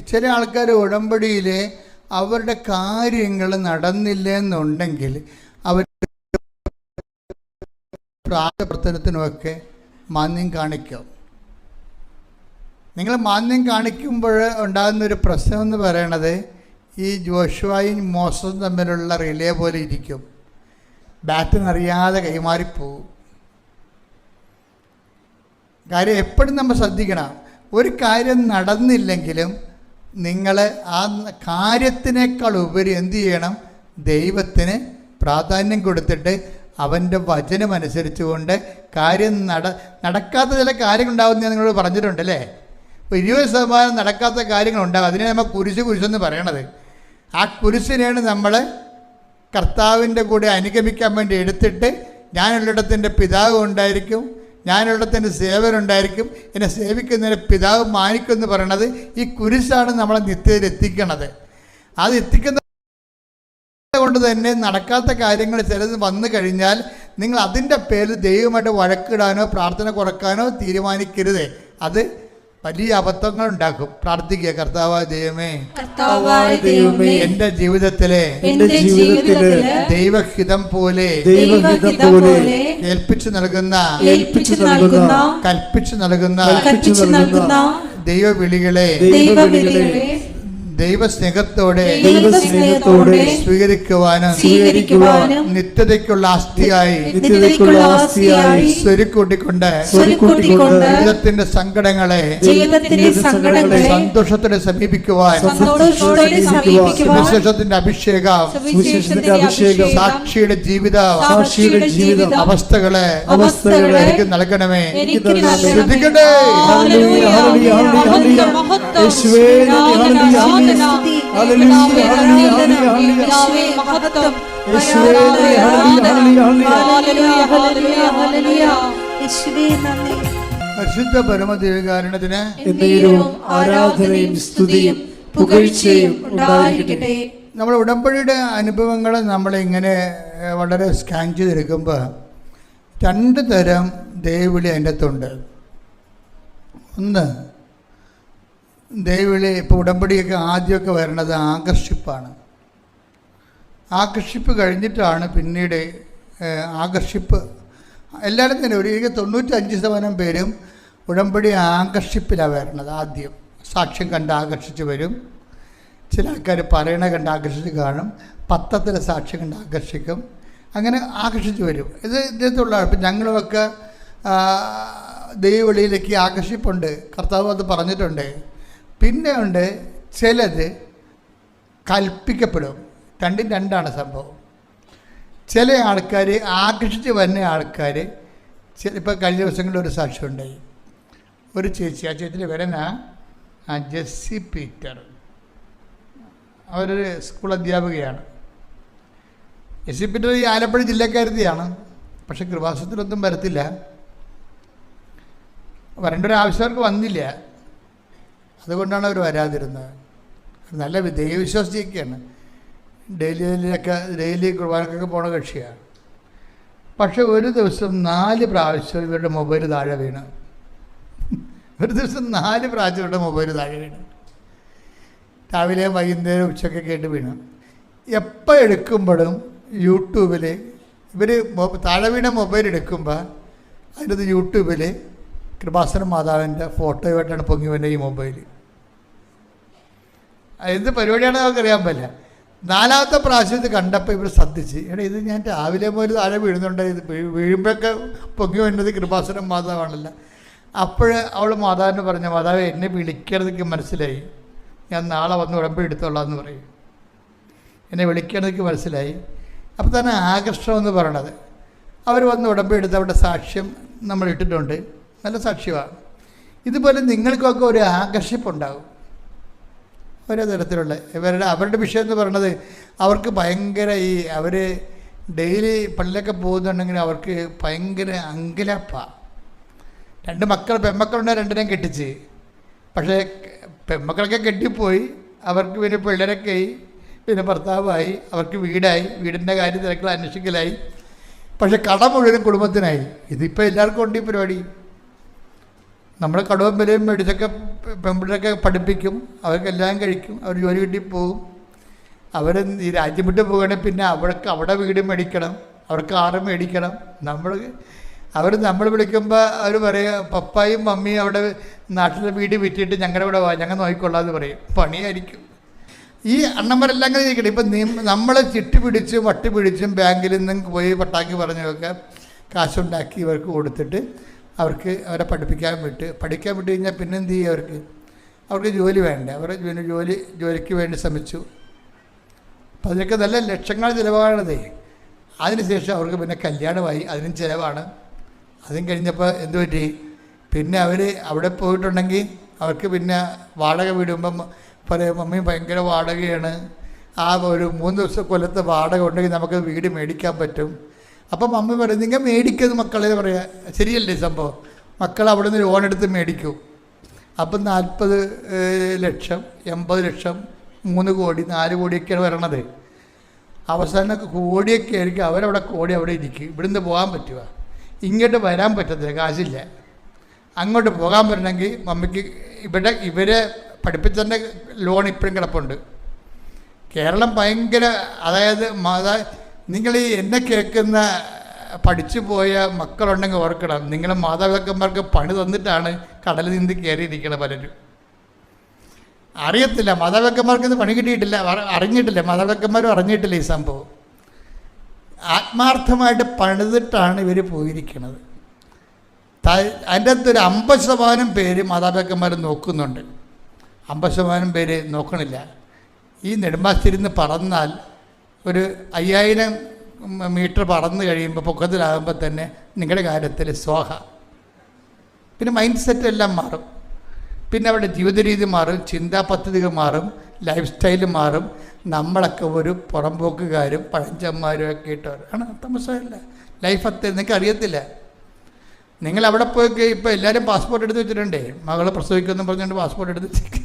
ചില ആൾക്കാർ ഉടമ്പടിയിൽ അവരുടെ കാര്യങ്ങൾ നടന്നില്ല എന്നുണ്ടെങ്കിൽ അവർ പ്രാർത്ഥനത്തിനുമൊക്കെ മാന്യം കാണിക്കും. നിങ്ങൾ മാന്യം കാണിക്കുമ്പോൾ ഉണ്ടാകുന്ന ഒരു പ്രശ്നം എന്ന് പറയണത് ഈ ജോഷുവായും മോശം തമ്മിലുള്ള റിലേ പോലെ ഇരിക്കും. ബാറ്റ് അറിയാതെ കൈമാറിപ്പോവും കാര്യം എപ്പോഴും നമ്മൾ ശ്രദ്ധിക്കണം. ഒരു കാര്യം നടന്നില്ലെങ്കിലും നിങ്ങൾ ആ കാര്യത്തിനേക്കാൾ ഉപരി എന്ത് ചെയ്യണം? ദൈവത്തിന് പ്രാധാന്യം കൊടുത്തിട്ട് അവന്റെ വചനമനുസരിച്ചുകൊണ്ട് കാര്യം നട നടക്കാത്ത ചില കാര്യങ്ങളുണ്ടാവും ഞാൻ നിങ്ങളോട് പറഞ്ഞിട്ടുണ്ട് അല്ലേ ഇരുപത് ശതമാനം നടക്കാത്ത കാര്യങ്ങളുണ്ടാകും അതിനെ നമ്മൾ കുരിശ് കുരിശെന്ന് പറയണത്. ആ കുരിശിനെയാണ് നമ്മൾ കർത്താവിന്റെ കൂടെ അനുഗമിക്കാൻ വേണ്ടി എടുത്തിട്ട് ഞാനുള്ളിടത്തിന്റെ പിതാവ് ഉണ്ടായിരിക്കും. ഞാനുള്ളിടത്തിന്റെ സേവനുണ്ടായിരിക്കും എന്നെ സേവിക്കുന്നതിന് പിതാവ് മാനിക്കും എന്ന് പറയണത് ഈ കുരിശാണ് നമ്മളെ നിത്യതയിൽ എത്തിക്കണത്. അത് എത്തിക്കുന്ന കൊണ്ട് തന്നെ നടക്കാത്ത കാര്യങ്ങൾ ചിലത് വന്നു കഴിഞ്ഞാൽ നിങ്ങൾ അതിന്റെ പേരിൽ ദൈവമായിട്ട് വഴക്കിടാനോ പ്രാർത്ഥന കുറക്കാനോ തീരുമാനിക്കരുത്. അത് വലിയ അബദ്ധങ്ങൾ ഉണ്ടാക്കും. പ്രാർത്ഥിക്കുക കർത്താവായ ദൈവമേ എന്റെ ദൈവമേ ജീവിതത്തിലെ എന്റെ ജീവിതത്തിൽ ദൈവഹിതം പോലെ ദൈവഹിതം പോലെ ഏൽപ്പിച്ചു നൽകുന്ന ഏൽപ്പിച്ചു നൽകുന്ന കൽപ്പിച്ചു നൽകുന്ന കൽപ്പിച്ചു നൽകുന്ന ദൈവവിളികളെ ദൈവവിളികളെ ദൈവസ്നേഹത്തോടെ ദൈവസ്നേഹത്തോടെ സ്വീകരിക്കുവാനും സ്വീകരിക്കുവാനും നിത്യതയ്ക്കുള്ള ആസ്തിയായി നിത്യതയ്ക്കുള്ള ആസ്തിയായി സ്വരുക്കൂട്ടിക്കൊണ്ട് സ്വരുക്കൂട്ടിക്കൊണ്ട് ജീവിതത്തിന്റെ സങ്കടങ്ങളെ ജീവിതത്തിന്റെ സങ്കടങ്ങളെ സന്തോഷത്തോടെ സമീപിക്കുവാൻ സുവിശേഷത്തിന്റെ അഭിഷേകം സുവിശേഷത്തിന്റെ അഭിഷേകം സാക്ഷിയുടെ ജീവിത സാക്ഷിയുടെ ജീവിതം അവസ്ഥകളെ അവസ്ഥകളെ എനിക്ക് നൽകണമേ. ശ്രദ്ധിക്കട്ടെ ഹല്ലേലൂയ, ഹല്ലേലൂയ, ഹല്ലേലൂയ. യേശുവേ, നന്ദി, ഹല്ലേലൂയ, പരിശുദ്ധ പരമദേവകാരണത്തിന് എന്തെങ്കിലും ആരാധനയും സ്തുതിയും പുകഴ്ചയും ഉണ്ടായിരിക്കട്ടെ. നമ്മൾ ഉടമ്പടിയുടെ അനുഭവങ്ങൾ നമ്മളിങ്ങനെ ഇങ്ങനെ വളരെ സ്കാൻ ചെയ്തെടുക്കുമ്പോൾ രണ്ട് തരം ദേവിളി അതിന്റെ അകത്തുണ്ട് ഒന്ന് ദൈവവിളി ഇപ്പോൾ ഉടമ്പടിയൊക്കെ ആദ്യമൊക്കെ വരണത് ആകർഷിപ്പാണ്. ആകർഷിപ്പ് കഴിഞ്ഞിട്ടാണ് പിന്നീട് ആകർഷിപ്പ്. എല്ലാവരും തന്നെ ഒരു തൊണ്ണൂറ്റഞ്ച് ശതമാനം പേരും ഉടമ്പടി ആകർഷിപ്പിലാണ് വരണത് ആദ്യം. സാക്ഷ്യം കണ്ട് ആകർഷിച്ച് വരും. ചില ആൾക്കാർ പറയണ കണ്ട് ആകർഷിച്ച് കാണും. പത്രത്തിലെ സാക്ഷ്യം കണ്ട് ആകർഷിക്കും. അങ്ങനെ ആകർഷിച്ച് വരും. ഇത് ഇതിനകത്തുള്ള ഇപ്പം ഞങ്ങളുമൊക്കെ ദൈവവിളിയിലേക്ക് ആകർഷിപ്പുണ്ട്. കർത്താവ് അത് പറഞ്ഞിട്ടുണ്ട്. പിന്നെ ഉണ്ട് ചിലത് കൽപ്പിക്കപ്പെടും. രണ്ടും രണ്ടാണ് സംഭവം. ചില ആൾക്കാർ ആകർഷിച്ച് വരുന്ന ആൾക്കാർ ഇപ്പോൾ കഴിഞ്ഞ ദിവസങ്ങളിൽ ഒരു സാക്ഷ്യം ഉണ്ടായി. ഒരു ചേച്ചി ആ ചേച്ചിയുടെ പേരെന്നാ ജെസ്സി പീറ്റർ. അവരൊരു സ്കൂൾ അധ്യാപികയാണ്. ജെസ്സി പീറ്റർ ഈ ആലപ്പുഴ ജില്ലക്കാരുതിയാണ് പക്ഷെ കൃപാസത്തിലൊന്നും വരത്തില്ല. വരേണ്ട ഒരു ആവശ്യം അവർക്ക് വന്നില്ല. അതുകൊണ്ടാണ് അവർ വരാതിരുന്നത്. നല്ല ദൈവവിശ്വാസിയൊക്കെയാണ് ഡെയിലി ഡെയിലിയൊക്കെ ഡെയിലി കുർബാനക്കൊക്കെ പോണ കക്ഷിയാണ്. പക്ഷെ ഒരു ദിവസം നാല് പ്രാവശ്യം ഇവരുടെ മൊബൈൽ താഴെ വീണ്. ഒരു ദിവസം നാല് പ്രാവശ്യം ഇവരുടെ മൊബൈൽ താഴെ വീണ്. രാവിലെ വൈകുന്നേരം ഉച്ചയ്ക്ക് കേട്ട് വീണ്. എപ്പോൾ എടുക്കുമ്പോഴും യൂട്യൂബിൽ ഇവർ താഴെ വീണ മൊബൈൽ എടുക്കുമ്പോൾ അതിനകത്ത് യൂട്യൂബിൽ കൃപാസന മാതാവിന്റെ ഫോട്ടോയുമായിട്ടാണ് പൊങ്ങി വരുന്നത് ഈ മൊബൈൽ എന്ത് പരിപാടിയാണെന്ന് നമുക്കറിയാൻ പറ്റില്ല. നാലാമത്തെ പ്രാവശ്യം ഇത് കണ്ടപ്പോൾ ഇവർ ശ്രദ്ധിച്ച്. എടാ ഇത് ഞാൻ രാവിലെ മുതൽ താഴെ വീഴുന്നുണ്ട്? ഇത് വീഴുമ്പോഴൊക്കെ പൊങ്ങി വരുന്നത് കൃപാസനം മാതാവാണല്ല. അപ്പോൾ അവൾ മാതാവിന് പറഞ്ഞു മാതാവ് എന്നെ വിളിക്കണതൊക്കെ മനസ്സിലായി. ഞാൻ നാളെ വന്ന് ഉടമ്പ് എടുത്തോളാം എന്ന് പറയും. എന്നെ വിളിക്കണതൊക്കെ മനസ്സിലായി. അപ്പോൾ തന്നെ ആകർഷണം എന്ന് പറയണത്. അവർ വന്ന് ഉടമ്പ് എടുത്ത് അവരുടെ സാക്ഷ്യം നമ്മൾ ഇട്ടിട്ടുണ്ട്. നല്ല സാക്ഷ്യമാണ്. ഇതുപോലെ നിങ്ങൾക്കൊക്കെ ഒരു ആകർഷിപ്പുണ്ടാകും. ഓരോ തരത്തിലുള്ള ഇവരുടെ അവരുടെ വിഷയം എന്ന് പറയുന്നത് അവർക്ക് ഭയങ്കര ഈ അവർ ഡെയിലി പള്ളിയിലൊക്കെ പോകുന്നുണ്ടെങ്കിൽ അവർക്ക് ഭയങ്കര അങ്കിലപ്പ. രണ്ട് മക്കൾ പെൺമക്കളുണ്ട് രണ്ടിനെയും കെട്ടിച്ച്. പക്ഷേ പെൺമക്കളൊക്കെ കെട്ടിപ്പോയി അവർക്ക് പിന്നെ പിള്ളേരൊക്കെ പിന്നെ ഭർത്താവായി അവർക്ക് വീടായി വീടിന്റെ കാര്യം തിരക്കുകൾ അന്വേഷിക്കലായി. പക്ഷെ കട മുഴുവനും കുടുംബത്തിനായി. ഇതിപ്പോൾ എല്ലാവർക്കും ഉണ്ട് ഈ പരിപാടി. നമ്മൾ കടവും വിലയും മേടിച്ചൊക്കെ പെമ്പിളൊക്കെ പഠിപ്പിക്കും അവർക്കെല്ലാം കഴിക്കും അവർ ജോലി കിട്ടി പോകും. അവർ ഈ രാജ്യം വിട്ട് പോകുകയാണെങ്കിൽ പിന്നെ അവർക്ക് അവിടെ വീട് മേടിക്കണം അവർക്ക് ആറ് മേടിക്കണം. നമ്മൾ അവർ നമ്മൾ വിളിക്കുമ്പോൾ അവർ പറയുക പപ്പായും മമ്മിയും അവിടെ നാട്ടിലെ വീട് വിറ്റിട്ട് ഞങ്ങളുടെ ഇവിടെ വാ ഞങ്ങൾ നോക്കിക്കൊള്ളാം എന്ന് പറയും. പണിയായിരിക്കും. ഈ അണ്ണന്മാരെല്ലാം അങ്ങനെ ഇരിക്കട്ടെ. ഇപ്പം നമ്മളെ ചിട്ടി പിടിച്ചും വട്ടി പിടിച്ചും ബാങ്കിൽ നിന്നും പോയി പട്ടാക്കി പറഞ്ഞൊക്കെ കാശുണ്ടാക്കി ഇവർക്ക് കൊടുത്തിട്ട് അവർക്ക് അവരെ പഠിപ്പിക്കാൻ വിട്ട് പഠിക്കാൻ വിട്ട് കഴിഞ്ഞാൽ പിന്നെ എന്ത് ചെയ്യും അവർക്ക്? അവർക്ക് ജോലി വേണ്ട? അവർ ജോലി ജോലിക്ക് വേണ്ടി ശ്രമിച്ചു. അപ്പം അതിനൊക്കെ നല്ല ലക്ഷങ്ങൾ ചിലവാണതേ അതിനുശേഷം അവർക്ക് പിന്നെ കല്യാണമായി അതിനും ചിലവാണ്. അതും കഴിഞ്ഞപ്പോൾ എന്ത് പറ്റി? പിന്നെ അവർ അവിടെ പോയിട്ടുണ്ടെങ്കിൽ അവർക്ക് പിന്നെ വാടക വിടുമ്പം പറയും മമ്മി ഭയങ്കര വാടകയാണ്. ആ ഒരു മൂന്ന് ദിവസം കൊല്ലത്തെ വാടക ഉണ്ടെങ്കിൽ നമുക്ക് വീട് മേടിക്കാൻ പറ്റും. അപ്പം മമ്മി പറയും നിങ്ങൾ മേടിക്കരുത് മക്കളെ പറയാ. ശരിയല്ലേ സംഭവം? മക്കൾ അവിടെ നിന്ന് ലോൺ എടുത്ത് മേടിക്കും. അപ്പം നാൽപ്പത് ലക്ഷം എൺപത് ലക്ഷം മൂന്ന് കോടി നാല് കോടിയൊക്കെയാണ് വരണത്. അവസാനം കോടിയൊക്കെ ആയിരിക്കും. അവരവിടെ കോടി അവിടെ ഇരിക്കും. ഇവിടുന്ന് പോകാൻ പറ്റുക ഇങ്ങോട്ട് വരാൻ പറ്റത്തില്ല കാശില്ല. അങ്ങോട്ട് പോകാൻ പറ്റണമെങ്കിൽ മമ്മിക്ക് ഇവിടെ ഇവരെ പഠിപ്പിച്ചതിന്റെ ലോൺ ഇപ്പോഴും കിടപ്പുണ്ട്. കേരളം ഭയങ്കര അതായത് നിങ്ങൾ ഈ എന്നെ കേൾക്കുന്ന പഠിച്ചു പോയ മക്കളുണ്ടെങ്കിൽ ഓർക്കണം. നിങ്ങളെ മാതാപിതാക്കന്മാർക്ക് പണി തന്നിട്ടാണ് കടലിൽ നിന്ന് കയറിയിരിക്കുന്നത് പലരും. അറിയത്തില്ല. മാതാപിതാക്കന്മാർക്ക് പണി കിട്ടിയിട്ടില്ല. അറി- അറിഞ്ഞിട്ടില്ല. മാതാപിതാക്കന്മാരും അറിഞ്ഞിട്ടില്ല ഈ സംഭവം. ആത്മാർത്ഥമായിട്ട് പണിതിട്ടാണ് ഇവർ പോയിരിക്കുന്നത് അതിന്റെ അകത്ത് ഒരു അമ്പത് ശതമാനം പേര് മാതാപിതാക്കന്മാർ നോക്കുന്നുണ്ട്. അമ്പത് ശതമാനം പേര് നോക്കണില്ല. ഈ നെടുമ്പാശ്ശേരിന്ന് പറന്നാൽ ഒരു അയ്യായിരം മീറ്റർ പറന്ന് കഴിയുമ്പോൾ പൊക്കത്തിലാകുമ്പോൾ തന്നെ നിങ്ങളുടെ കാര്യത്തിൽ സ്വാഹ. പിന്നെ മൈൻഡ് സെറ്റ് എല്ലാം മാറും. പിന്നെ അവിടെ ജീവിത രീതി മാറും ചിന്താ പദ്ധതികൾ മാറും ലൈഫ് സ്റ്റൈൽ മാറും. നമ്മളൊക്കെ ഒരു പുറംപോക്കുകാരും പഴഞ്ചന്മാരും ഒക്കെ ഇട്ടവർ ആണ് തമസല്ല ലൈഫ് അത്ര നിങ്ങൾക്ക് അറിയത്തില്ല. നിങ്ങൾ അവിടെ പോയി ഇപ്പോൾ എല്ലാവരും പാസ്പോർട്ട് എടുത്ത് വെച്ചിട്ടുണ്ടേ? മകളെ പ്രസവിക്കുമെന്ന് പറഞ്ഞുകൊണ്ട് പാസ്പോർട്ട് എടുത്ത് വെച്ചേക്ക്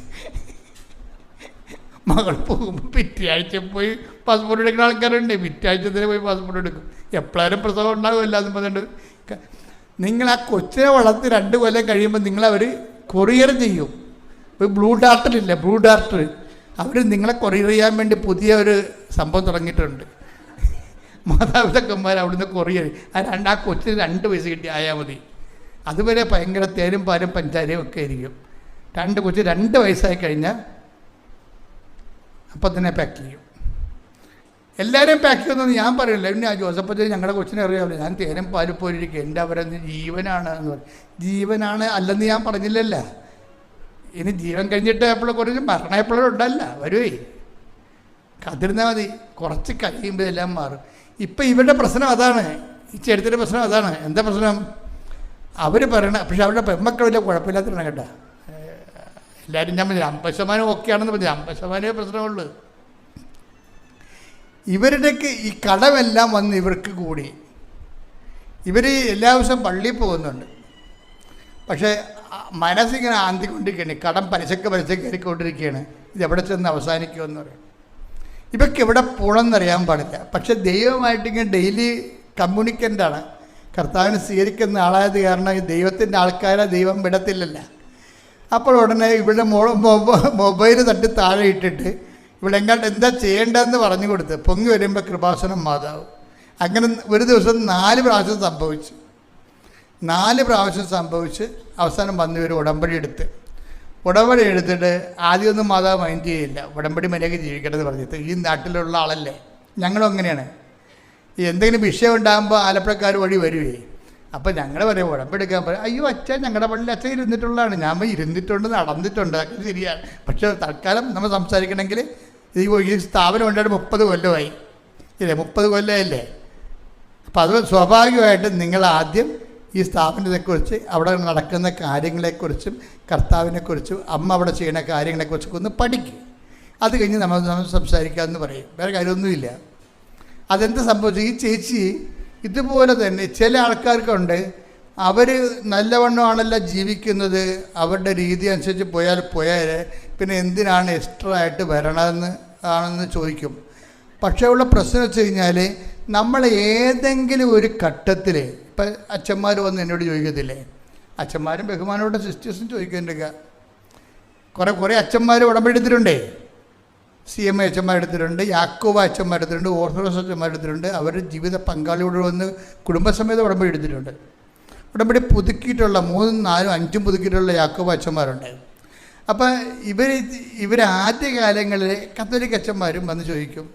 മകൾ പോകുമ്പോൾ പിറ്റേയാഴ്ച പോയി പാസ്പോർട്ട് എടുക്കുന്ന ആൾക്കാരുണ്ട്. പിറ്റേ തന്നെ പോയി പാസ്പോർട്ട് എടുക്കും. എപ്പോഴും പ്രസവം ഉണ്ടാകുമല്ല എന്ന് പറഞ്ഞിട്ട്. നിങ്ങൾ ആ കൊച്ചിനെ വളർത്തി രണ്ട് കൊല്ലം കഴിയുമ്പോൾ നിങ്ങളവർ കൊറിയർ ചെയ്യും. ഇപ്പോൾ ബ്ലൂ ഡാർട്ടറില്ല ബ്ലൂ ഡാർട്ടർ അവർ നിങ്ങളെ കൊറിയർ ചെയ്യാൻ വേണ്ടി പുതിയ ഒരു സംഭവം തുടങ്ങിയിട്ടുണ്ട്. മാതാപിതാക്കന്മാർ അവിടുന്ന് കൊറിയർ ആ രണ്ട് ആ കൊച്ചിന് രണ്ട് വയസ്സ് കിട്ടി ആയാൽ മതി. അതുവരെ ഭയങ്കര തേനും പാലും പഞ്ചാരയും ഒക്കെ ആയിരിക്കും. രണ്ട് കൊച്ചു രണ്ട് വയസ്സായി കഴിഞ്ഞാൽ അപ്പം തന്നെ പാക്ക് ചെയ്യും. എല്ലാവരെയും പാക്ക് ചെയ്യുമെന്ന് ഞാൻ പറയില്ല. പിന്നെ ആ ജോസഫ് ഞങ്ങളുടെ കൊച്ചിനെ അറിയാമല്ലോ. ഞാൻ തേനും പാലും പോയിരിക്കും എന്റെ അവരെന്ന് ജീവനാണ് എന്ന് പറയും. ജീവനാണ് അല്ലെന്ന് ഞാൻ പറഞ്ഞില്ലല്ല. ഇനി ജീവൻ കഴിഞ്ഞിട്ട് എപ്പോഴും കുറച്ച് മരണം എപ്പോഴും ഉണ്ടല്ല. വരുവേ. കതിരുന്നാൽ മതി. കുറച്ച് കഴിയുമ്പോൾ എല്ലാം മാറും. ഇപ്പം ഇവരുടെ പ്രശ്നം അതാണ്. ഈ ചെടുത്തിന്റെ പ്രശ്നം അതാണ്. എന്താ പ്രശ്നം? അവർ പറയണ പക്ഷെ അവരുടെ പെമ്മക്കൾ വലിയ കുഴപ്പമില്ലാത്തതാണ് കേട്ടോ. എല്ലാവരും ഞാൻ പറഞ്ഞു അമ്പത് ശതമാനം ഓക്കെ ആണെന്ന് പറഞ്ഞു അമ്പത് ശതമാനമേ പ്രശ്നമുള്ളൂ. ഇവരുടെയൊക്കെ ഈ കടമെല്ലാം വന്ന് ഇവർക്ക് കൂടി. ഇവർ എല്ലാ ദിവസവും പള്ളിയിൽ പോകുന്നുണ്ട്. പക്ഷേ മനസ്സിങ്ങനെ ആന്തിക്കൊണ്ടിരിക്കുകയാണ്. കടം പലിശക്ക് പലിശ കയറിക്കൊണ്ടിരിക്കുകയാണ്. ഇത് എവിടെ ചെന്ന് അവസാനിക്കുമെന്ന് പറയും. ഇവർക്ക് എവിടെ പോകണമെന്നറിയാൻ പാടില്ല. പക്ഷെ ദൈവമായിട്ട് ഇങ്ങനെ ഡെയിലി കമ്മ്യൂണിക്കന്റാണ് കർത്താവിനെ സ്വീകരിക്കുന്ന ആളായത് കാരണം ഈ ദൈവത്തിന്റെ ആൾക്കാരെ ദൈവം വിടത്തില്ലല്ല. അപ്പോൾ ഉടനെ ഇവിടെ മൊബൈൽ തട്ടി താഴെ ഇട്ടിട്ട് ഇവിടെ എങ്ങോട്ട് എന്താ ചെയ്യേണ്ടതെന്ന് പറഞ്ഞു കൊടുത്ത് പൊങ്ങി വരുമ്പോൾ കൃപാസനം മാതാവ്. അങ്ങനെ ഒരു ദിവസം നാല് പ്രാവശ്യം സംഭവിച്ചു. നാല് പ്രാവശ്യം സംഭവിച്ച് അവസാനം വന്നു ഒരു ഉടമ്പടി എടുത്ത്. ഉടമ്പടി എടുത്തിട്ട് ആദ്യമൊന്നും മാതാവ് മൈൻഡ് ചെയ്യില്ല. ഉടമ്പടി മര്യാദ ജീവിക്കണമെന്ന് പറഞ്ഞിട്ട്. ഈ നാട്ടിലുള്ള ആളല്ലേ. ഞങ്ങളും അങ്ങനെയാണ്. എന്തെങ്കിലും വിഷയം ഉണ്ടാകുമ്പോൾ ആലപ്പുഴക്കാർ വഴി വരുവേ. അപ്പോൾ ഞങ്ങൾ പറയും ഉടമ്പെടുക്കാൻ പറയും അയ്യോ അച്ഛൻ ഞങ്ങളുടെ പള്ളിയിൽ അച്ഛൻ ഇരുന്നിട്ടുള്ളതാണ്. ഞാൻ ഇരുന്നിട്ടുണ്ട് നടന്നിട്ടുണ്ട് അതൊക്കെ ശരിയാണ്. പക്ഷേ തൽക്കാലം നമ്മൾ സംസാരിക്കണമെങ്കിൽ ഈ ഈ സ്ഥാപനം ഉണ്ടായിട്ട് മുപ്പത് കൊല്ലമായി. ഇല്ലേ? മുപ്പത് കൊല്ലമല്ലേ അപ്പോൾ അത് സ്വാഭാവികമായിട്ടും നിങ്ങൾ ആദ്യം ഈ സ്ഥാപനത്തെക്കുറിച്ച് അവിടെ നടക്കുന്ന കാര്യങ്ങളെക്കുറിച്ചും കർത്താവിനെക്കുറിച്ചും അമ്മ അവിടെ ചെയ്യുന്ന കാര്യങ്ങളെക്കുറിച്ചൊക്കെ ഒന്ന് പഠിക്കും. അത് കഴിഞ്ഞ് നമ്മൾ നമ്മൾ സംസാരിക്കാമെന്ന് പറയും. വേറെ കാര്യമൊന്നുമില്ല. അതെന്ത് സംഭവിച്ചു? ഈ ചേച്ചി ഇതുപോലെ തന്നെ ചില ആൾക്കാർക്കുണ്ട്. അവർ നല്ലവണ്ണമാണല്ലോ ജീവിക്കുന്നത്. അവരുടെ രീതി അനുസരിച്ച് പോയാൽ പോയാൽ പിന്നെ എന്തിനാണ് എക്സ്ട്രാ ആയിട്ട് വരണമെന്ന് ആണെന്ന് ചോദിക്കും. പക്ഷേ ഉള്ള പ്രശ്നം വെച്ച് കഴിഞ്ഞാൽ നമ്മൾ ഏതെങ്കിലും ഒരു ഘട്ടത്തിൽ ഇപ്പം അച്ഛന്മാർ വന്ന് എന്നോട് ചോദിക്കത്തില്ലേ? അച്ഛന്മാരും ബഹുമാനോടെ സിസ്റ്റേഴ്സും ചോദിക്കുന്നുണ്ട് കുറേ കുറേ അച്ഛന്മാർ ഉടമ്പടി എടുത്തിട്ടുണ്ടേ? സി എം എടുത്തിട്ടുണ്ട് യാക്കോബ അച്ഛന്മാർ എടുത്തിട്ടുണ്ട് ഓർത്തഡോക്സ് അച്ഛന്മാർ എടുത്തിട്ടുണ്ട് അവർ ജീവിത പങ്കാളിയോട് വന്ന് കുടുംബസമേതം ഉടമ്പടി എടുത്തിട്ടുണ്ട്. ഉടമ്പടി പുതുക്കിയിട്ടുള്ള മൂന്നും നാലും അഞ്ചും പുതുക്കിയിട്ടുള്ള യാക്കോബ അച്ഛന്മാരുണ്ട്. അപ്പം ഇവർ ഇവർ ആദ്യകാലങ്ങളിൽ കത്തോലിക് അച്ഛന്മാരും വന്ന് ചോദിക്കും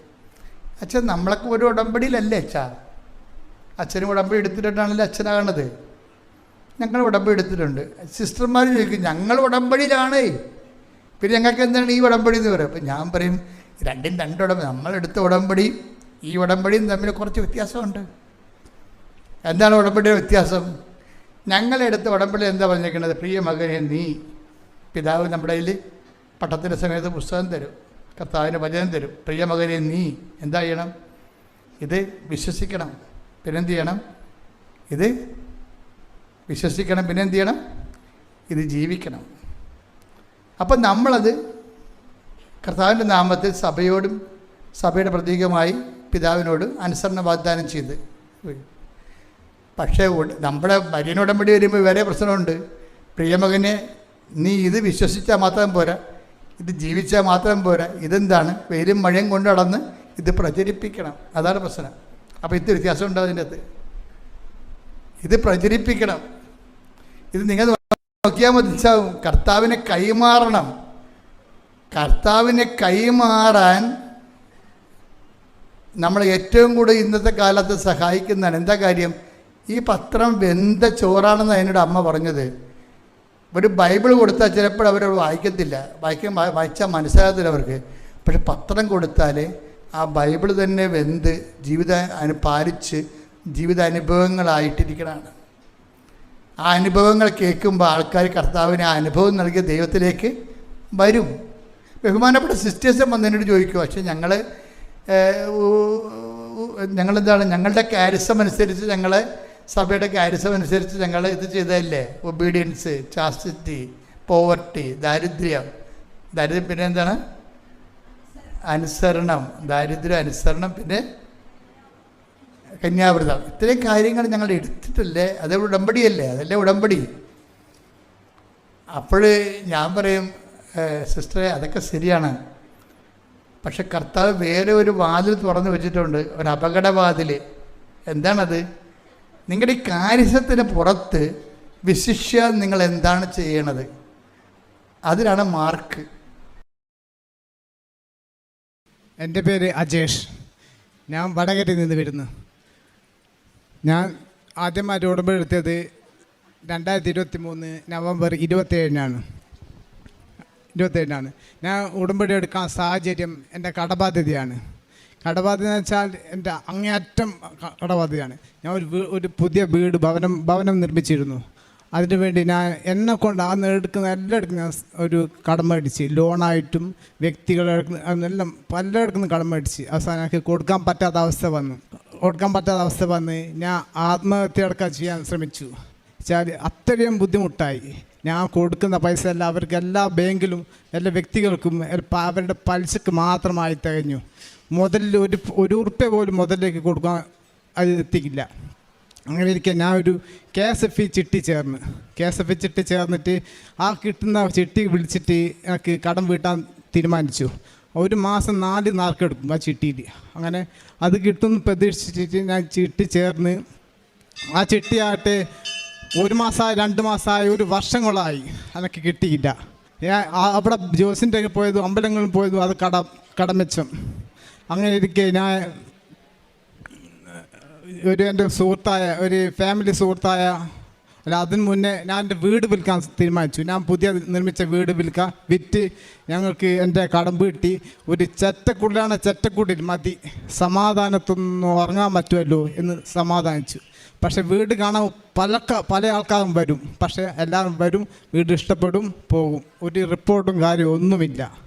അച്ഛൻ നമ്മളൊക്കെ ഒരു ഉടമ്പടിയിലല്ലേ അച്ഛാ? അച്ഛനും ഉടമ്പടി എടുത്തിട്ടുണ്ടാണല്ലോ അച്ഛനാകണത്? ഞങ്ങൾ ഉടമ്പടി എടുത്തിട്ടുണ്ട്. സിസ്റ്റർമാർ ചോദിക്കും ഞങ്ങൾ ഉടമ്പടിയിലാണ്. പിന്നെ ഞങ്ങൾക്ക് എന്താണ് ഈ ഉടമ്പടി എന്ന് പറയും അപ്പം ഞാൻ പറയും രണ്ടും രണ്ട് ഉടമ്പടി. നമ്മളെടുത്ത ഉടമ്പടി ഈ ഉടമ്പടിയും തമ്മിൽ കുറച്ച് വ്യത്യാസമുണ്ട്. എന്താണ് ഉടമ്പടിയുടെ വ്യത്യാസം? ഞങ്ങളെടുത്ത ഉടമ്പടി എന്താ പറഞ്ഞിരിക്കുന്നത്? പ്രിയ മകനെ നീ പിതാവ് നമ്മുടെ കയ്യിൽ പട്ടത്തിന്റെ സമയത്ത് പുസ്തകം തരും. കർത്താവിന്റെ വചനം തരും. പ്രിയ മകനെ നീ എന്താ ചെയ്യണം? ഇത് വിശ്വസിക്കണം. പിന്നെന്ത് ചെയ്യണം? ഇത് വിശ്വസിക്കണം. പിന്നെന്ത് ചെയ്യണം? ഇത് ജീവിക്കണം. അപ്പം നമ്മളത് കർത്താവിന്റെ നാമത്തിൽ സഭയോടും സഭയുടെ പ്രതീകമായി പിതാവിനോട് അനുസരണ വാഗ്ദാനം ചെയ്ത്. പക്ഷേ നമ്മുടെ മരിയനുടമ്പടി വരുമ്പോൾ വേറെ പ്രശ്നമുണ്ട്. പ്രിയമകനെ നീ ഇത് വിശ്വസിച്ചാൽ മാത്രം പോരാ. ഇത് ജീവിച്ചാൽ മാത്രം പോരാ. ഇതെന്താണ്? വെയിലും മഴയും കൊണ്ട് നടന്ന് ഇത് പ്രചരിപ്പിക്കണം. അതാണ് പ്രശ്നം. അപ്പോൾ ഇത് വ്യത്യാസം ഉണ്ട് അതിന്റെ അകത്ത്. ഇത് പ്രചരിപ്പിക്കണം. ഇത് നിങ്ങൾ നോക്കിയാൽ മനസ്സിലാവും കർത്താവിനെ കൈമാറണം. കർത്താവിനെ കൈമാറാൻ നമ്മൾ ഏറ്റവും കൂടുതൽ ഇന്നത്തെ കാലത്ത് സഹായിക്കുന്നതാണ്. എന്താ കാര്യം? ഈ പത്രം വെന്ത ചോറാണെന്ന് അതിനോട് അമ്മ പറഞ്ഞത്. ഒരു ബൈബിൾ കൊടുത്താൽ ചിലപ്പോൾ അവർ വായിക്കത്തില്ല. വായിക്കാൻ വായിച്ചാൽ മനസ്സിലാകത്തില്ല അവർക്ക്. പക്ഷെ പത്രം കൊടുത്താൽ ആ ബൈബിൾ തന്നെ വെന്ത് ജീവിത അനു പാലിച്ച് ജീവിത അനുഭവങ്ങളായിട്ടിരിക്കണതാണ്. ആ അനുഭവങ്ങൾ കേൾക്കുമ്പോൾ ആൾക്കാർ കർത്താവിന് ആ അനുഭവം നൽകിയ ദൈവത്തിലേക്ക് വരും. ബഹുമാനപ്പെട്ട സിസ്റ്റേഴ്സും വന്നതിനോട് ചോദിക്കും പക്ഷേ ഞങ്ങൾ ഞങ്ങളെന്താണ് ഞങ്ങളുടെ കാരിസം അനുസരിച്ച് ഞങ്ങൾ സഭയുടെ കാരിസം അനുസരിച്ച് ഞങ്ങൾ ഇത് ചെയ്തതല്ലേ? ഒബീഡിയൻസ് ചാസ്റ്റിറ്റി പോവർട്ടി ദാരിദ്ര്യം. ദാരിദ്ര്യം പിന്നെ എന്താണ്? അനുസരണം. ദാരിദ്ര്യം അനുസരണം. പിന്നെ കന്യാവൃതം. ഇത്രയും കാര്യങ്ങൾ ഞങ്ങൾ എടുത്തിട്ടല്ലേ? അത് ഉടമ്പടിയല്ലേ? അതല്ലേ ഉടമ്പടി. അപ്പോൾ ഞാൻ പറയും സിസ്റ്ററെ അതൊക്കെ ശരിയാണ്. പക്ഷെ കർത്താവ് വേറെ ഒരു വാതിൽ തുറന്നു വെച്ചിട്ടുണ്ട്. ഒരു അപകടവാതിൽ. എന്താണത്? നിങ്ങളുടെ ഈ കാര്യത്തിന് പുറത്ത് വിശിഷ്യ നിങ്ങൾ എന്താണ് ചെയ്യണത്? അതിലാണ് മാർക്ക്. എന്റെ പേര് അജേഷ്. ഞാൻ വടകരയിൽ നിന്ന് വരുന്നു. ഞാൻ ആദ്യമായിട്ട് ഉടമ്പ് എടുത്തത് രണ്ടായിരത്തി ഇരുപത്തി മൂന്ന് നവംബർ ഇരുപത്തേഴിനാണ് ഇരുപത്തേഴിനാണ് ഞാൻ ഉടമ്പടി എടുക്കാൻ സാഹചര്യം എന്റെ കടബാധ്യതയാണ്. കടബാധ്യത എന്ന് വെച്ചാൽ എന്റെ അങ്ങേയറ്റം കടബാധ്യതയാണ്. ഞാൻ ഒരു ഒരു പുതിയ വീട് ഭവനം ഭവനം നിർമ്മിച്ചിരുന്നു. അതിനു വേണ്ടി ഞാൻ എന്നെ കൊണ്ട് ആ എടുക്കുന്ന എല്ലായിടത്തും ഞാൻ ഒരു കടം മേടിച്ച് ലോണായിട്ടും വ്യക്തികളെ എല്ലാം പലയിടത്തും നിന്ന് കടം മേടിച്ച് അവസാനം എനിക്ക് കൊടുക്കാൻ പറ്റാത്ത അവസ്ഥ വന്നു. കൊടുക്കാൻ പറ്റാത്ത അവസ്ഥ വന്ന് ഞാൻ ആത്മഹത്യ അടക്കം ചെയ്യാൻ ശ്രമിച്ചു. വെച്ചാൽ അത്രയും ബുദ്ധിമുട്ടായി. ഞാൻ കൊടുക്കുന്ന പൈസ എല്ലാം അവർക്ക് എല്ലാ ബാങ്കിലും എല്ലാ വ്യക്തികൾക്കും അവരുടെ പലിശക്ക് മാത്രമായി തികഞ്ഞു. മുതലിൽ ഒരു ഒരു ഉറുപ്പ്യ പോലും മുതലിലേക്ക് കൊടുക്കാൻ അത് എത്തിക്കില്ല അങ്ങനെ ഇരിക്കെ ഞാൻ ഒരു കെ എസ് എഫ് ഇ ചിട്ടി ചേർന്ന്. കെ എസ് എഫ് ഇ ചിട്ടി ചേർന്നിട്ട് ആ കിട്ടുന്ന ചിട്ടി വിളിച്ചിട്ട് എനിക്ക് കടം വീട്ടാൻ തീരുമാനിച്ചു. ഒരു മാസം നാല് നാർക്കെടുക്കും ആ ചിട്ടിയിൽ. അങ്ങനെ അത് കിട്ടുമെന്ന് പ്രതീക്ഷിച്ചിട്ട് ഞാൻ ചിട്ടി ചേർന്ന് ആ ചിട്ടിയാകട്ടെ ഒരു മാസമായി രണ്ട് മാസമായി ഒരു വർഷങ്ങളായി എനിക്ക് കിട്ടിയില്ല. ഞാൻ അവിടെ ജോസിന്റെ ഒക്കെ പോയതും അമ്പലങ്ങളിൽ പോയതും അത് കട കടമെച്ചം അങ്ങനെ ഇരിക്കെ ഞാൻ ഒരു എന്റെ സുഹൃത്തായ ഒരു ഫാമിലി സുഹൃത്തായ അല്ല അതിന് മുന്നേ ഞാൻ എന്റെ വീട് വിൽക്കാൻ തീരുമാനിച്ചു. ഞാൻ പുതിയ നിർമ്മിച്ച വീട് വിൽക്കാൻ വിറ്റ് ഞങ്ങൾക്ക് എന്റെ കടമ്പ് കിട്ടി ഒരു ചെറ്റക്കുടിലാണ് ചെറ്റക്കുടിൽ മതി. സമാധാനത്തൊന്നും ഉറങ്ങാൻ പറ്റുമല്ലോ എന്ന് സമാധാനിച്ചു. പക്ഷെ വീട് കാണാൻ പല പല ആൾക്കാരും വരും. പക്ഷെ എല്ലാവരും വരും വീട് ഇഷ്ടപ്പെടും പോകും. ഒരു റിപ്പോർട്ടും കാര്യവും ഒന്നുമില്ല.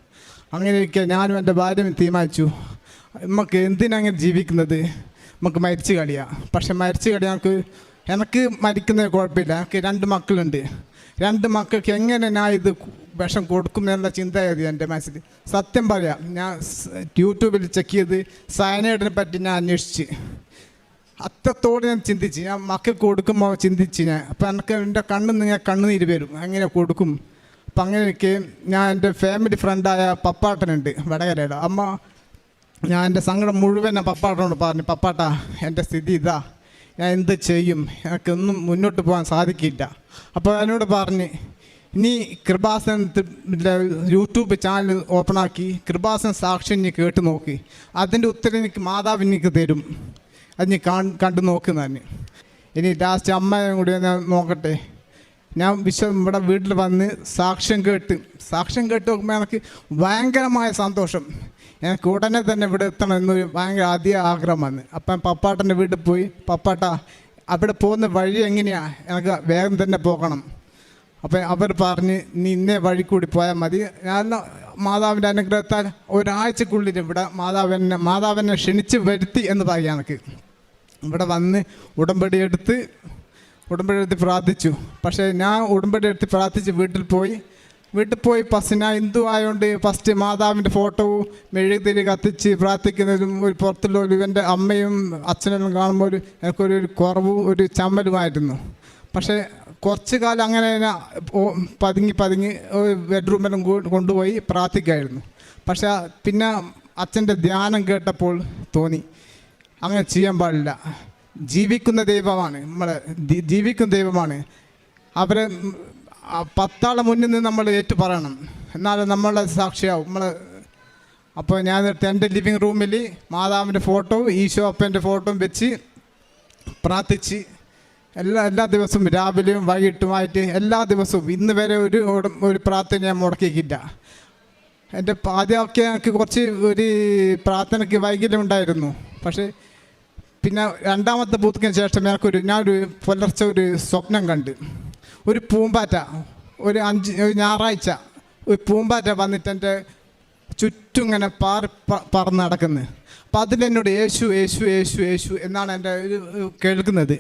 അങ്ങനെ ഇരിക്കെ ഞാനും എന്റെ ഭാര്യയും തീരുമാനിച്ചു. നമുക്ക് എന്തിനങ്ങനെ ജീവിക്കുന്നത്? നമുക്ക് മരിച്ചു കളിയാ. പക്ഷെ മരിച്ചു കളി നമുക്ക് എനിക്ക് മരിക്കുന്നത് കുഴപ്പമില്ല. എനിക്ക് രണ്ട് മക്കളുണ്ട്. രണ്ട് മക്കൾക്ക് എങ്ങനെ ഞാൻ ഇത് വിഷം കൊടുക്കും എന്നുള്ള ചിന്തയായത് എന്റെ മനസ്സിൽ. സത്യം പറയാം ഞാൻ യൂട്യൂബിൽ ചെക്ക് ചെയ്ത് സയനൈഡിനെ പറ്റി ഞാൻ അന്വേഷിച്ച്. അത്രത്തോടെ ഞാൻ ചിന്തിച്ച് ഞാൻ മക്കൾക്ക് കൊടുക്കുമ്പോൾ ചിന്തിച്ച് ഞാൻ. അപ്പം എനിക്ക് എന്റെ കണ്ണിൽ നിന്ന് ഞാൻ കണ്ണുനീര് വരും എങ്ങനെ കൊടുക്കും? അപ്പം അങ്ങനെയൊക്കെ ഞാൻ എന്റെ ഫാമിലി ഫ്രണ്ടായ പപ്പാട്ടനുണ്ട് വടകരയുടെ അമ്മ ഞാൻ എന്റെ സങ്കടം മുഴുവൻ പപ്പാട്ടനോട് പറഞ്ഞു പപ്പാട്ട എന്റെ സ്ഥിതി ഇതാ. ഞാൻ എന്ത് ചെയ്യും? എനിക്കൊന്നും മുന്നോട്ട് പോകാൻ സാധിക്കില്ല. അപ്പോൾ എന്നോട് പറഞ്ഞ് നീ കൃപാസനത്തിന്റെ യൂട്യൂബ് ചാനൽ ഓപ്പണാക്കി കൃപാസൻ സാക്ഷി നീ കേട്ട് നോക്കി. അതിന്റെ ഉത്തരം എനിക്ക് മാതാവ് എനിക്ക് തരും. അത് നീ കാ കണ്ടു നോക്കുന്നതന്നെ ഇനി ലാസ്റ്റ് അമ്മയും കൂടി ഞാൻ നോക്കട്ടെ. ഞാൻ വിശ്വ ഇവിടെ വീട്ടിൽ വന്ന് സാക്ഷ്യം കേട്ട് സാക്ഷ്യം കേട്ട് നോക്കുമ്പോൾ എനിക്ക് ഭയങ്കരമായ സന്തോഷം. എനിക്ക് ഉടനെ തന്നെ ഇവിടെ എത്തണം ഭയങ്കര ആദ്യ ആഗ്രഹം വന്ന് അപ്പം പപ്പാട്ടന്റെ വീട്ടിൽ പോയി പപ്പാട്ട അവിടെ പോകുന്ന വഴി എങ്ങനെയാണ് എനിക്ക് വേഗം തന്നെ പോകണം. അപ്പം അവർ പറഞ്ഞ് നീ ഇന്നേ വഴി കൂടി പോയാൽ മതി. ഞാൻ മാതാവിന്റെ അനുഗ്രഹത്താൽ ഒരാഴ്ചക്കുള്ളിൽ ഇവിടെ മാതാവിനെ മാതാവിനെ ക്ഷണിച്ച് വരുത്തി എന്ന് പറയാം എനിക്ക്. ഇവിടെ വന്ന് ഉടമ്പടി എടുത്ത് ഉടമ്പടി എടുത്ത് പ്രാർത്ഥിച്ചു. പക്ഷേ ഞാൻ ഉടമ്പടി എടുത്ത് പ്രാർത്ഥിച്ച് വീട്ടിൽ പോയി വീട്ടിൽ പോയി പസിന. ഹിന്ദു ആയതുകൊണ്ട് ഫസ്റ്റ് മാതാവിന്റെ ഫോട്ടോവും മെഴുകുതിരി കത്തിച്ച് പ്രാർത്ഥിക്കുന്നതും ഒരു പുറത്തുള്ള ഒരു ഇവന്റെ അമ്മയും അച്ഛനെല്ലാം കാണുമ്പോൾ ഒരു എനിക്കൊരു കുറവും ഒരു ചമ്മലുമായിരുന്നു. പക്ഷേ കുറച്ച് കാലം അങ്ങനെ പതുങ്ങി പതുങ്ങി ബെഡ്റൂമിലും കൊണ്ടുപോയി പ്രാർത്ഥിക്കായിരുന്നു പക്ഷേ പിന്നെ അച്ഛന്റെ ധ്യാനം കേട്ടപ്പോൾ തോന്നി അങ്ങനെ ചെയ്യാൻ പാടില്ല. ജീവിക്കുന്ന ദൈവമാണ് നമ്മളെ ജീവിക്കുന്ന ദൈവമാണ്. അവരെ പത്താളെ മുന്നിൽ നിന്ന് നമ്മൾ ഏറ്റു പറയണം. എന്നാലും നമ്മളെ സാക്ഷിയാവും. നമ്മൾ അപ്പോൾ ഞാൻ എന്റെ ലിവിങ് റൂമിൽ മാതാവിന്റെ ഫോട്ടോ ഈശോ അപ്പന്റെ ഫോട്ടോയും വെച്ച് പ്രാർത്ഥിച്ച് എല്ലാ എല്ലാ ദിവസവും രാവിലെയും വൈകിട്ടുമായിട്ട് എല്ലാ ദിവസവും ഇന്ന് വരെ ഒരു ഒരു പ്രാർത്ഥന ഞാൻ മുടക്കിയിട്ടില്ല. എന്റെ ആദ്യമൊക്കെ എനിക്ക് കുറച്ച് ഒരു പ്രാർത്ഥനയ്ക്ക് വൈകല്യം ഉണ്ടായിരുന്നു. പക്ഷേ പിന്നെ രണ്ടാമത്തെ ബൂത്തിന് ശേഷം എനിക്കൊരു ഞാനൊരു പുലർച്ചെ ഒരു സ്വപ്നം കണ്ട്. ഒരു പൂമ്പാറ്റ ഒരു അഞ്ച് ഞായറാഴ്ച ഒരു പൂമ്പാറ്റ വന്നിട്ട് എന്റെ ചുറ്റും ഇങ്ങനെ പാറി പറന്ന് നടക്കുന്നത് അപ്പം അതിലെന്നോട് യേശു യേശു യേശു യേശു എന്നാണ് എന്റെ കേൾക്കുന്നത്.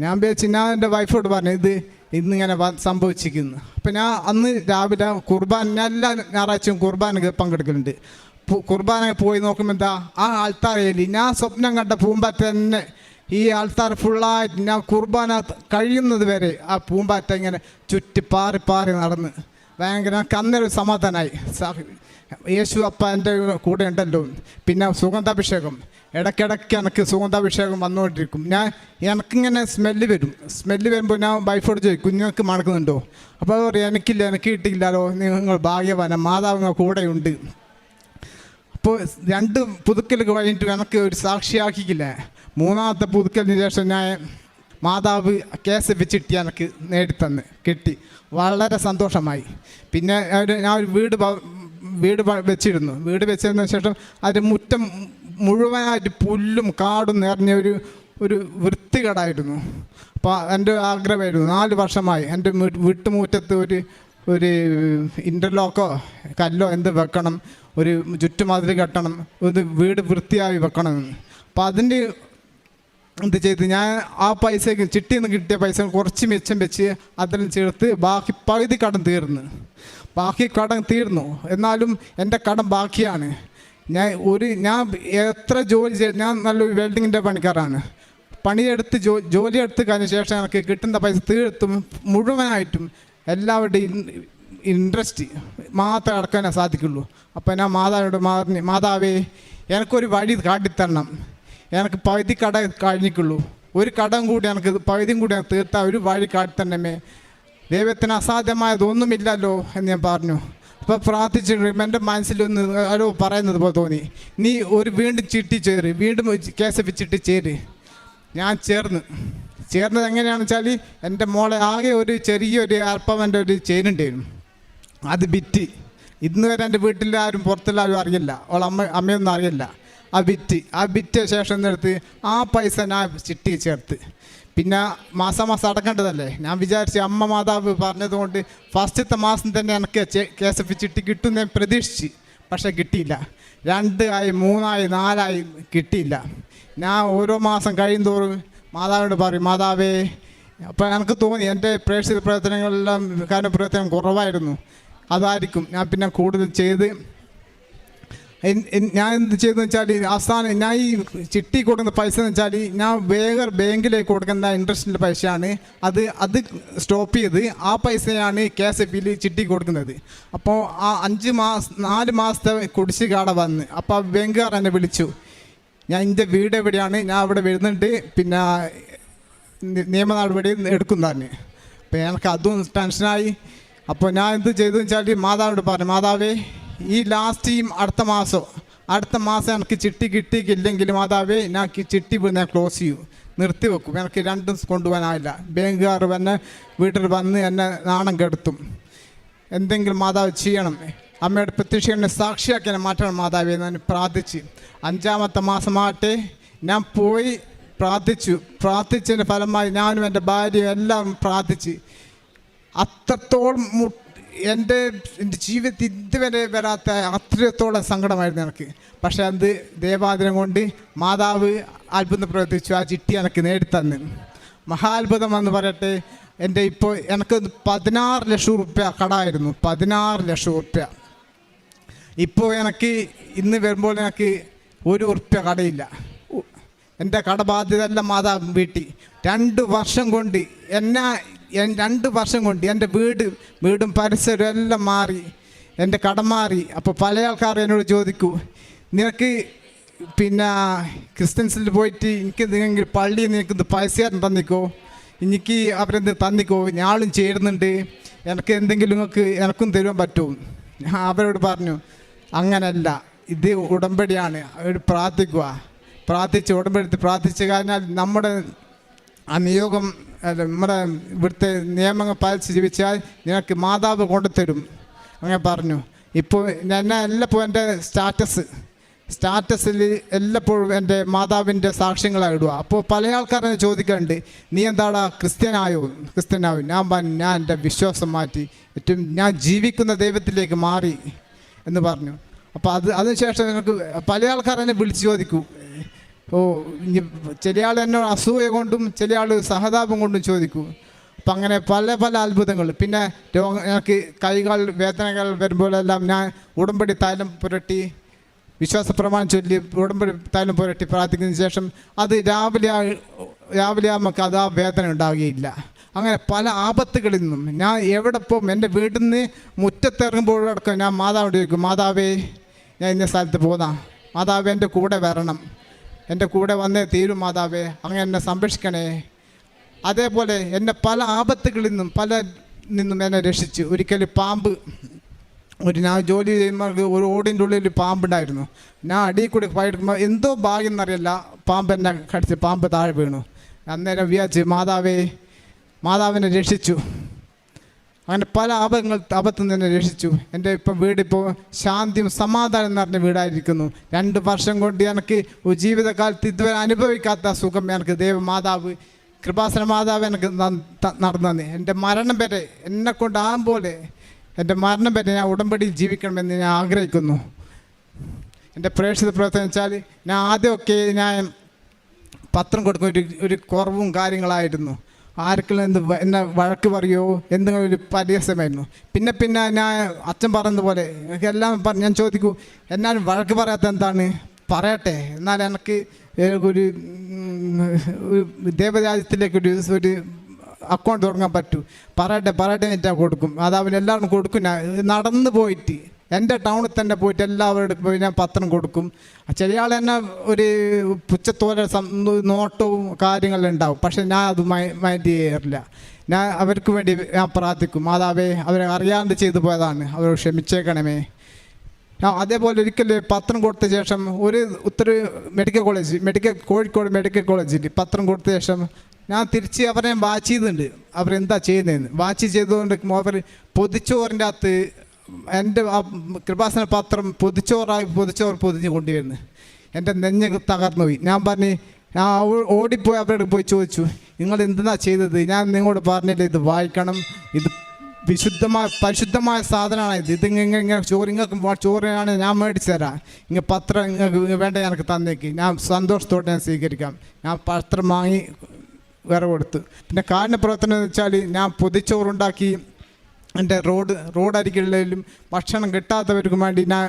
ഞാൻ വിചാരിച്ചു ഞാൻ എന്റെ വൈഫോട് പറഞ്ഞു ഇത് ഇന്നിങ്ങനെ സംഭവിച്ചിരിക്കുന്നു. അപ്പം ഞാൻ അന്ന് രാവിലെ കുർബാന ഞാൻ എല്ലാ ഞായറാഴ്ചയും കുർബാനക്ക് പങ്കെടുക്കലുണ്ട്. പു- കുർബാന പോയി നോക്കുമ്പോൾ എന്താ ആ ആൾത്താരയിൽ ഞാൻ സ്വപ്നം കണ്ട പൂമ്പാറ്റ തന്നെ ഈ ആൾത്താർ ഫുള്ളായിട്ട് ഞാൻ കുർബാന കഴിയുന്നത് വരെ ആ പൂമ്പാറ്റ ഇങ്ങനെ ചുറ്റി പാറി പാറി നടന്ന്. ഭയങ്കര കന്നൊരു സമാധാനമായി യേശു അപ്പ എന്റെ കൂടെ ഉണ്ടല്ലോ. പിന്നെ സുഗന്ധാഭിഷേകം. ഇടയ്ക്കിടയ്ക്ക് എനിക്ക് സുഗന്ധാഭിഷേകം വന്നുകൊണ്ടിരിക്കും. ഞാൻ എനിക്കിങ്ങനെ സ്മെല്ല് വരും. സ്മെല്ല് വരുമ്പോൾ ഞാൻ വൈഫോട് ചോദിക്കും കുഞ്ഞുങ്ങൾക്ക് മണക്കുന്നുണ്ടോ? അപ്പോൾ പറയും എനിക്കില്ല എനിക്ക് കിട്ടിയില്ലല്ലോ. നിങ്ങൾ ഭാഗ്യവാന. മാതാവ് കൂടെയുണ്ട് അപ്പോൾ രണ്ട് പുതുക്കൽ കഴിഞ്ഞിട്ട് എനിക്ക് ഒരു സാക്ഷിയാക്കിക്കില്ല മൂന്നാമത്തെ പുതുക്കൽ നിരീക്ഷൻ ഞാൻ മാതാവ് കേസ് വെച്ചിട്ട് എനിക്ക് നേടിത്തന്ന് കിട്ടി. വളരെ സന്തോഷമായി. പിന്നെ ഞാൻ ഒരു വീട് വീട് വെച്ചിരുന്നു. വീട് വെച്ചതിന് ശേഷം അതിന്റെ മുറ്റം മുഴുവനായിട്ട് പുല്ലും കാടും നിറഞ്ഞ ഒരു ഒരു വൃത്തികേടായിരുന്നു. അപ്പോൾ എന്റെ ആഗ്രഹമായിരുന്നു. നാല് വർഷമായി എന്റെ വീട്ടുമുറ്റത്ത് ഒരു ഒരു ഇന്റർലോക്കോ കല്ലോ എന്ത് വെക്കണം ഒരു ചുറ്റുമതിൽ കെട്ടണം ഒരു വീട് വൃത്തിയായി വെക്കണം അപ്പോൾ അതിന്റെ എന്ത് ചെയ്ത്? ഞാൻ ആ പൈസ ചിട്ടിയിൽ നിന്ന് കിട്ടിയ പൈസ കുറച്ച് മെച്ചം വെച്ച് അതിൽ ചേർത്ത് ബാക്കി പകുതി കടം തീർന്നു. ബാക്കി കടം തീർന്നു. എന്നാലും എന്റെ കടം ബാക്കിയാണ്. ഞാൻ ഒരു ഞാൻ എത്ര ജോലി ചെയ്ത് ഞാൻ നല്ലൊരു വെൽഡിങ്ങിന്റെ പണിക്കാരാണ്. പണിയെടുത്ത് ജോ ജോലി എടുത്ത് കഴിഞ്ഞ ശേഷം എനിക്ക് കിട്ടുന്ന പൈസ തീർത്തും മുഴുവനായിട്ടും എല്ലാവരുടെയും ഇൻട്രസ്റ്റ് മാത്രം അടക്കാനേ സാധിക്കുള്ളൂ. അപ്പോൾ ഞാൻ മാതാവിനോട് മാതാവേ എനിക്കൊരു വഴി കാട്ടിത്തരണം. എനിക്ക് പകുതി കട കഴിഞ്ഞിക്കുള്ളൂ. ഒരു കടം കൂടി എനിക്ക് പകുതിയും കൂടി ഞാൻ തീർത്ത ഒരു വഴി കാട്ടണമേ ദൈവത്തിന് അസാധ്യമായതൊന്നുമില്ലല്ലോ എന്ന് ഞാൻ പറഞ്ഞു. അപ്പോൾ പ്രാർത്ഥിച്ചിട്ട് എന്റെ മനസ്സിലൊന്ന് ആരോ പറയുന്നത് പോലെ തോന്നി. നീ ഒരു വീണ്ടും ചിട്ടി ചേര് വീണ്ടും കേസ് വെച്ചിട്ട് ചേര്. ഞാൻ ചേർന്ന്. ചേർന്നത് എങ്ങനെയാണെന്ന് വെച്ചാൽ എന്റെ മോളെ ആകെ ഒരു ചെറിയൊരു അല്പം എന്റെ ഒരു ചെയിനുണ്ടായിരുന്നു അത് ബിറ്റ് ഇന്ന് വരെ എന്റെ വീട്ടിൽ ആരും പുറത്തുള്ള അറിയില്ല. അവൾ അമ്മ അമ്മയൊന്നും അറിയില്ല. ആ ബിറ്റ് ആ ബിറ്റ് ശേഷം എടുത്ത് ആ പൈസ ഞാൻ ചിട്ടി ചേർത്ത്. പിന്നെ മാസം മാസം അടക്കേണ്ടതല്ലേ? ഞാൻ വിചാരിച്ച് അമ്മ മാതാവ് പറഞ്ഞതുകൊണ്ട് ഫസ്റ്റത്തെ മാസം തന്നെ എനിക്ക് ചെ- കേസ് എഫ് ചിട്ടി കിട്ടും ഞാൻ പ്രതീക്ഷിച്ച്. പക്ഷേ കിട്ടിയില്ല. രണ്ട് ആയി മൂന്നായി നാലായി കിട്ടിയില്ല. ഞാൻ ഓരോ മാസം കഴിയും തോറും മാതാവിനോട് പറയും മാതാവേ അപ്പോൾ എനിക്ക് തോന്നി എന്റെ പ്രേക്ഷിത പ്രവർത്തനങ്ങളെല്ലാം കാരണ പ്രവർത്തനം കുറവായിരുന്നു. അതായിരിക്കും ഞാൻ പിന്നെ കൂടുതൽ ചെയ്ത് ഞാൻ എന്ത് ചെയ്തെന്ന് വെച്ചാൽ അവസാനം ഞാൻ ഈ ചിട്ടി കൊടുക്കുന്ന പൈസ എന്ന് വെച്ചാൽ ഞാൻ വേഗർ ബാങ്കിലേക്ക് കൊടുക്കുന്ന ഇൻട്രസ്റ്റിന്റെ പൈസയാണ്. അത് അത് സ്റ്റോപ്പ് ചെയ്ത് ആ പൈസയാണ് കെ എസ് എഫ് ബിയിൽ ചിട്ടി കൊടുക്കുന്നത്. അപ്പോൾ ആ അഞ്ച് മാസം നാല് മാസത്തെ കുടിശ്ശിക വന്ന്. അപ്പോൾ ബാങ്കുകാർ എന്നെ വിളിച്ചു. ഞാൻ എന്റെ വീട് എവിടെയാണ്? ഞാൻ അവിടെ വരുന്നുണ്ട്. പിന്നെ നിയമ നടപടി എടുക്കുന്നതാണ് അപ്പോൾ എനിക്ക് അതും ടെൻഷനായി. അപ്പോൾ ഞാൻ എന്ത് ചെയ്തെന്ന് വെച്ചാൽ മാതാവിനോട് പറഞ്ഞു മാതാവേ ഈ ലാസ്റ്റ് ഈ അടുത്ത മാസം അടുത്ത മാസം എനിക്ക് ചിട്ടി കിട്ടിയില്ലെങ്കിൽ മാതാവേ ഞാൻ ചിട്ടി ഞാൻ ക്ലോസ് ചെയ്യൂ. നിർത്തി വെക്കും. എനിക്ക് രണ്ടും കൊണ്ടുപോകാനാവില്ല ബാങ്കുകാർ എന്നെ വീട്ടിൽ വന്ന് എന്നെ നാണം കെടുത്തും. എന്തെങ്കിലും മാതാവ് ചെയ്യണം. അമ്മയുടെ പ്രത്യക്ഷ എന്നെ സാക്ഷിയാക്കി എന്നെ മാറ്റണം മാതാവേ എന്ന് പ്രാർത്ഥിച്ച്. അഞ്ചാമത്തെ മാസമാകട്ടെ ഞാൻ പോയി പ്രാർത്ഥിച്ചു. പ്രാർത്ഥിച്ചതിന്റെ ഫലമായി ഞാനും എന്റെ ഭാര്യയും എല്ലാം പ്രാർത്ഥിച്ച്. അത്രത്തോളം മു- എന്റെ ജീവിതത്തിൽ ഇതുവരെ വരാത്ത അത്രത്തോളം സങ്കടമായിരുന്നു എനിക്ക്. പക്ഷെ അത് ദേവാദിനം കൊണ്ട് മാതാവ് അത്ഭുതം പ്രവർത്തിച്ചു ആ ചിട്ടി എനിക്ക് നേടിത്തന്ന്. മഹാത്ഭുതം എന്ന് പറയട്ടെ എന്റെ ഇപ്പോൾ എനിക്ക് പതിനാറ് ലക്ഷം റുപ്യ കടായിരുന്നു പതിനാറ് ലക്ഷം റുപ്യ. ഇപ്പോൾ എനിക്ക് ഇന്ന് വരുമ്പോൾ എനിക്ക് ഒരു റുപ്യ കടയില്ല. എന്റെ കടബാധ്യത എല്ലാം മാതാവ് വീട്ടി രണ്ട് വർഷം കൊണ്ട് എന്നെ എൻ- രണ്ട് വർഷം കൊണ്ട് എന്റെ വീട് വീടും പരിസരവും എല്ലാം മാറി എന്റെ കട മാറി. അപ്പോൾ പല ആൾക്കാർ എന്നോട് ചോദിക്കൂ നിനക്ക് പിന്നെ ക്രിസ്ത്യൻസിൽ പോയിട്ട് എനിക്ക് എന്തെങ്കിലും പള്ളിയിൽ നിനക്ക് പൈസ തന്നിക്കോ? എനിക്ക് അവരെന്ത് തന്നിക്കോ? ഞാളും ചേരുന്നുണ്ട്. എനിക്ക് എന്തെങ്കിലും നിങ്ങൾക്ക് എനക്കും തരുവാൻ പറ്റും. ഞാൻ അവരോട് പറഞ്ഞു അങ്ങനല്ല ഇത് ഉടമ്പടിയാണ്. അവർ പ്രാർത്ഥിക്കുക. പ്രാർത്ഥിച്ച് ഉടമ്പടി പ്രാർത്ഥിച്ച് കഴിഞ്ഞാൽ നമ്മുടെ ആ നിയോഗം നമ്മുടെ ഇവിടുത്തെ നിയമങ്ങൾ പാലിച്ച് ജീവിച്ചാൽ നിനക്ക് മാതാവ് കൊണ്ടുതരും. അങ്ങനെ പറഞ്ഞു. ഇപ്പോൾ ഞാൻ എല്ലപ്പോഴും എന്റെ സ്റ്റാറ്റസ് സ്റ്റാറ്റസിൽ എല്ലപ്പോഴും എന്റെ മാതാവിന്റെ സാക്ഷ്യങ്ങളാണ് ഇടുക. അപ്പോൾ പല ആൾക്കാരെ ചോദിക്കാറുണ്ട് നീ എന്താടാ ക്രിസ്ത്യനായോ? ക്രിസ്ത്യനായോ? ഞാൻ പറഞ്ഞു ഞാൻ എന്റെ വിശ്വാസം മാറ്റി. ഏറ്റവും ഞാൻ ജീവിക്കുന്ന ദൈവത്തിലേക്ക് മാറി. എന്ന് പറഞ്ഞു. അപ്പോൾ അത് അതിനുശേഷം എനിക്ക് പല ആൾക്കാരെന്നെ വിളിച്ച് ചോദിക്കൂ. ഓ ചില ആൾ എന്നോട് അസൂയ കൊണ്ടും ചില ആൾ സഹതാപം കൊണ്ടും ചോദിക്കും. അപ്പം അങ്ങനെ പല പല അത്ഭുതങ്ങൾ. പിന്നെ രോഗ എനിക്ക് കൈകൾ വേദനകൾ വരുമ്പോഴെല്ലാം ഞാൻ ഉടമ്പടി തൈലം പുരട്ടി വിശ്വാസ പ്രമാണം ചൊല്ലി ഉടമ്പടി തൈലം പുരട്ടി പ്രാർത്ഥിക്കുന്നതിന് ശേഷം അത് രാവിലെ രാവിലെ നമുക്ക് അത് ആ വേദന ഉണ്ടാവുകയില്ല. അങ്ങനെ പല ആപത്തുകളിൽ നിന്നും ഞാൻ എവിടെ പോകും എന്റെ വീട്ടിൽ നിന്ന് മുറ്റത്തിറങ്ങുമ്പോഴടക്കം ഞാൻ മാതാവിനോട് ചോദിക്കും മാതാവേ ഞാൻ ഇന്ന സ്ഥലത്ത് പോന്നാ. മാതാവേ എന്റെ കൂടെ വരണം. എന്റെ കൂടെ വന്നേ തീരും മാതാവേ. അങ്ങനെ എന്നെ സംരക്ഷിക്കണേ. അതേപോലെ എന്നെ പല ആപത്തുകളിൽ നിന്നും പല നിന്നും എന്നെ രക്ഷിച്ചു. ഒരിക്കൽ പാമ്പ് ഒരു ഞാൻ ജോലി ചെയ്യുമ്പോൾ ഒരു ഓടിന്റെ ഉള്ളിൽ ഒരു പാമ്പുണ്ടായിരുന്നു ഞാൻ അടി കൂടി പോയെടുക്കുമ്പോൾ എന്തോ ഭാഗ്യം എന്നറിയില്ല. പാമ്പ് എന്നെ കടിച്ച് പാമ്പ് താഴെ വീണു. അന്നേരം വിചാരിച്ച് മാതാവേ മാതാവിനെ രക്ഷിച്ചു. അങ്ങനെ പല ആപങ്ങൾ ആപത്തു നിന്ന് രക്ഷിച്ചു. എന്റെ ഇപ്പം വീടിപ്പോൾ ശാന്തിയും സമാധാനം നിറഞ്ഞ വീടായിരിക്കുന്നു. രണ്ട് വർഷം കൊണ്ട് എനിക്ക് ജീവിതകാലത്ത് ഇതുവരെ അനുഭവിക്കാത്ത സുഖം എനിക്ക് ദേവമാതാവ് കൃപാസന മാതാവ് എനിക്ക് നടന്നു എന്റെ മരണം വരെ എന്നെ കൊണ്ടാകും പോലെ എന്റെ മരണം വരെ ഞാൻ ഉടമ്പടിയിൽ ജീവിക്കണമെന്ന് ഞാൻ ആഗ്രഹിക്കുന്നു. എന്റെ പ്രേക്ഷിത പ്രവർത്തനം വെച്ചാൽ ഞാൻ ആദ്യമൊക്കെ ഞാൻ പത്രം കൊടുക്കുന്ന ഒരു ഒരു കുറവും കാര്യങ്ങളായിരുന്നു. ആർക്കെങ്കിലും എന്ത് എന്നെ വഴക്ക് പറയുമോ എന്തെങ്കിലും ഒരു പരിഹസമായിരുന്നു. പിന്നെ പിന്നെ ഞാൻ അച്ഛൻ പറഞ്ഞതുപോലെ എല്ലാം പറഞ്ഞ് ഞാൻ ചോദിക്കൂ എന്നാലും വഴക്ക് പറയാത്ത എന്താണ്? പറയട്ടെ. എന്നാൽ എനിക്ക് ഒരു ദേവരാജ്യത്തിലേക്ക് ഒരു അക്കൗണ്ട് തുടങ്ങാൻ പറ്റൂ. പറയട്ടെ പറയട്ടെ എന്നിട്ട് കൊടുക്കും. അത് അവൻ കൊടുക്കും. നടന്ന് പോയിട്ട് എന്റെ ടൗണിൽ തന്നെ പോയിട്ട് എല്ലാവരോടും പോയി ഞാൻ പത്രം കൊടുക്കും. ചില ആൾ തന്നെ ഒരു പുച്ചത്തോലെ നോട്ടവും കാര്യങ്ങളും ഉണ്ടാവും. പക്ഷെ ഞാൻ അത് മൈൻഡ് ചെയ്യാറില്ല. ഞാൻ അവർക്ക് വേണ്ടി ഞാൻ പ്രാർത്ഥിക്കും. മാതാവേ അവരെ അറിയാണ്ട് ചെയ്തു പോയതാണ്. അവരെ ക്ഷമിച്ചേക്കണമേ. ഞാൻ അതേപോലെ ഒരിക്കൽ പത്രം കൊടുത്ത ശേഷം ഒരു ഉത്തര medical college medical Kozhikode medical കോളേജിൽ പത്രം കൊടുത്ത ശേഷം ഞാൻ തിരിച്ച് അവരെ വാച്ച് ചെയ്തിട്ടുണ്ട്. അവരെന്താ ചെയ്യുന്നതെന്ന്. വാച്ച് ചെയ്തുകൊണ്ട് അവർ പൊതിച്ചോറിന്റെ അകത്ത് എന്റെ ആ കൃപാസന പാത്രം പൊതിച്ചോറായി പൊതിച്ചോർ പൊതിഞ്ഞ് കൊണ്ടുവരുന്നു. എന്റെ നെഞ്ഞ് തകർന്നു പോയി. ഞാൻ പറഞ്ഞു ഞാൻ ഓടിപ്പോയി അവരോട് പോയി ചോദിച്ചു. നിങ്ങൾ എന്തിനാ ചെയ്തത്? ഞാൻ നിങ്ങളോട് പറഞ്ഞില്ല ഇത് വായിക്കണം. ഇത് വിശുദ്ധമായ പരിശുദ്ധമായ സാധനമാണ് ഇത്. ഇത് ഇങ്ങനെ ഇങ്ങനെ ചോറ് നിങ്ങൾക്ക് ചോറിനാണ് ഞാൻ മേടിച്ചു തരാം. ഇങ്ങനെ പത്രം നിങ്ങൾക്ക് വേണ്ട എനിക്ക് തന്നേക്ക്. ഞാൻ സന്തോഷത്തോടെ ഞാൻ സ്വീകരിക്കാം. ഞാൻ പത്രം വാങ്ങി വേറെ കൊടുത്തു. പിന്നെ കാരണ പ്രവർത്തനം എന്ന് വെച്ചാൽ ഞാൻ പൊതിച്ചോറുണ്ടാക്കി. എന്റെ റോഡ് റോഡരികളിലും ഭക്ഷണം കിട്ടാത്തവർക്കും വേണ്ടി ഞാൻ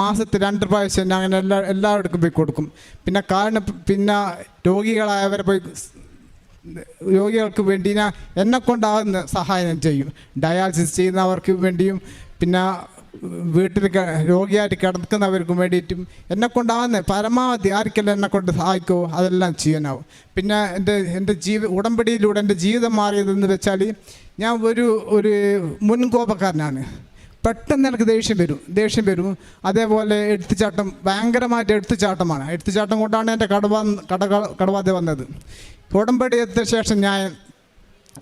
മാസത്തിൽ രണ്ട് പ്രാവശ്യം ഞാൻ അങ്ങനെ എല്ലാ എല്ലാവർക്കും പോയി കൊടുക്കും. പിന്നെ കാരണം പിന്നെ രോഗികളായവരെ പോയി രോഗികൾക്ക് വേണ്ടി ഞാൻ എന്നെ കൊണ്ടാകുന്ന സഹായം ചെയ്യും. ഡയാലിസിസ് ചെയ്യുന്നവർക്ക് വേണ്ടിയും പിന്നെ വീട്ടിൽ രോഗിയായിട്ട് കിടക്കുന്നവർക്കും വേണ്ടിയിട്ടും എന്നെ കൊണ്ടാകുന്ന പരമാവധി ആർക്കെല്ലാം എന്നെ കൊണ്ട് സഹായിക്കുമോ അതെല്ലാം ചെയ്യാനാവും. പിന്നെ എന്റെ എന്റെ ജീവി ഉടമ്പടിയിലൂടെ എന്റെ ജീവിതം മാറിയതെന്ന് വെച്ചാൽ ഞാൻ ഒരു ഒരു മുൻകോപക്കാരനാണ്. പെട്ടെന്ന് എനിക്ക് ദേഷ്യം വരും ദേഷ്യം വരും. അതേപോലെ എടുത്തുചാട്ടം ഭയങ്കരമായിട്ട് എടുത്തുചാട്ടമാണ് എടുത്തുചാട്ടം കൊണ്ടാണ് എന്റെ കടവ കട കടവാതെ വന്നത്. ഉടമ്പടി എത്തിയ ശേഷം ഞാൻ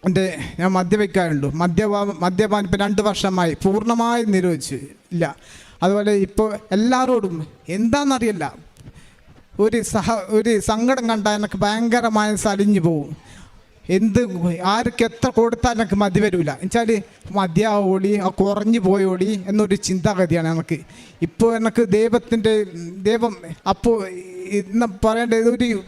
എന്റെ ഞാൻ മദ്യപിക്കാറുണ്ട് മദ്യപാ മദ്യപാൻ ഇപ്പം രണ്ട് വർഷമായി പൂർണമായി നിരോധിച്ചു ഇല്ല അതുപോലെ ഇപ്പോൾ എല്ലാവരോടും എന്താണെന്നറിയില്ല. ഒരു സഹ ഒരു സങ്കടം കണ്ടാൽ എനിക്ക് ഭയങ്കരമായ സലിഞ്ഞു പോകും. എന്ത് ആർക്ക് എത്ര കൊടുത്താൽ എനിക്ക് മതി വരില്ല എന്നുവെച്ചാൽ മതിയാവോളി ആ കുറഞ്ഞു പോയോളി എന്നൊരു ചിന്താഗതിയാണ് എനിക്ക് ഇപ്പോൾ എനിക്ക് ദൈവത്തിന്റെ ദൈവം അപ്പോൾ ഇന്ന് പറയേണ്ട ഇതൊരു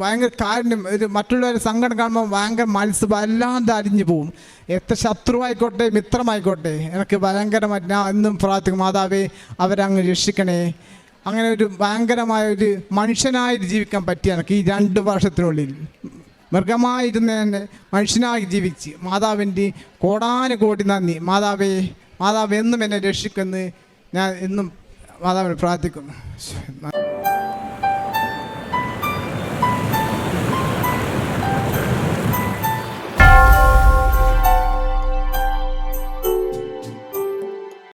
ഭയങ്കര കാര്യം ഒരു മറ്റുള്ളവരെ സങ്കടം കാണുമ്പോൾ ഭയങ്കര മത്സ്യ വല്ലാതെ അരിഞ്ഞു പോവും. എത്ര ശത്രുവായിക്കോട്ടെ മിത്രമായിക്കോട്ടെ എനിക്ക് ഭയങ്കരമായിട്ട് ഞാൻ എന്നും പ്രാർത്ഥിക്കും മാതാവേ അവരങ്ങ് രക്ഷിക്കണേ. അങ്ങനെ ഒരു ഭയങ്കരമായ ഒരു മനുഷ്യനായിട്ട് ജീവിക്കാൻ പറ്റിയ എനിക്ക് ഈ രണ്ട് വർഷത്തിനുള്ളിൽ. മൃഗമായിരുന്ന മനുഷ്യനായി ജീവിച്ച് മാതാവിന്റെ കോടാനുകോടി നന്ദി. മാതാവേ മാതാവ് എന്നും എന്നെ രക്ഷിക്കുന്നു ഞാൻ എന്നും മാതാവിനെ പ്രാർത്ഥിക്കുന്നു.